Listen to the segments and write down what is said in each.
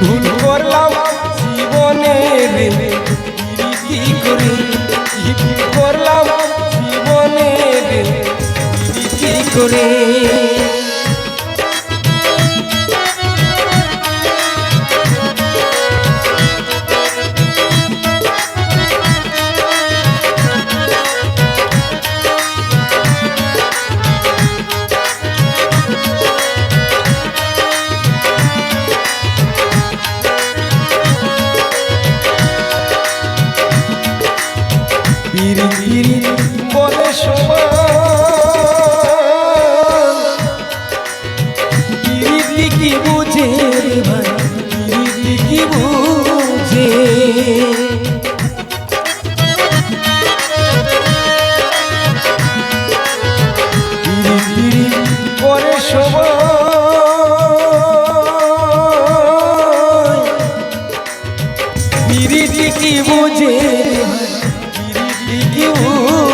ভুল করলাম জীবনে কি করে কি ভুল করলাম জীবনে কি করে। পিরি পিরি করে সবাই পিরিতি কি বুঝে ভাই পিরিতি কি বুঝে। ગયું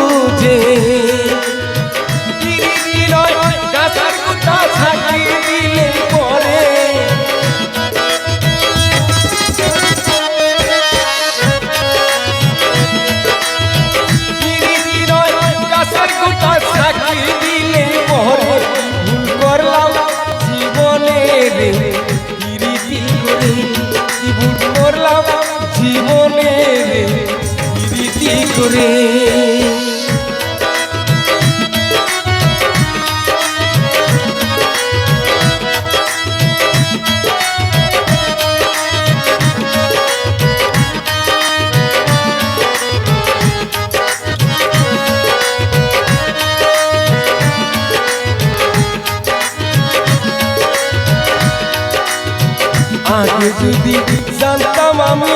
করে। আগে যদি জানতাম আমি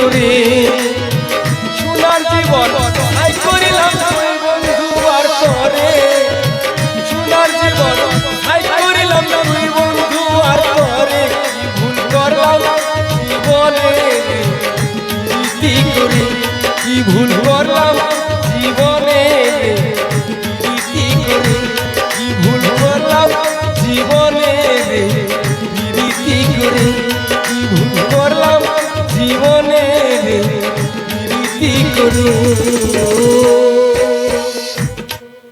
করে সোনার জীবন আই করিলাম তুই বন্ধু আর পরে। সোনার জীবন আই করিলাম তুই বন্ধু আর পরে। ভুল করলাম কি ভুল করলাম জীবনে প্রীতি করে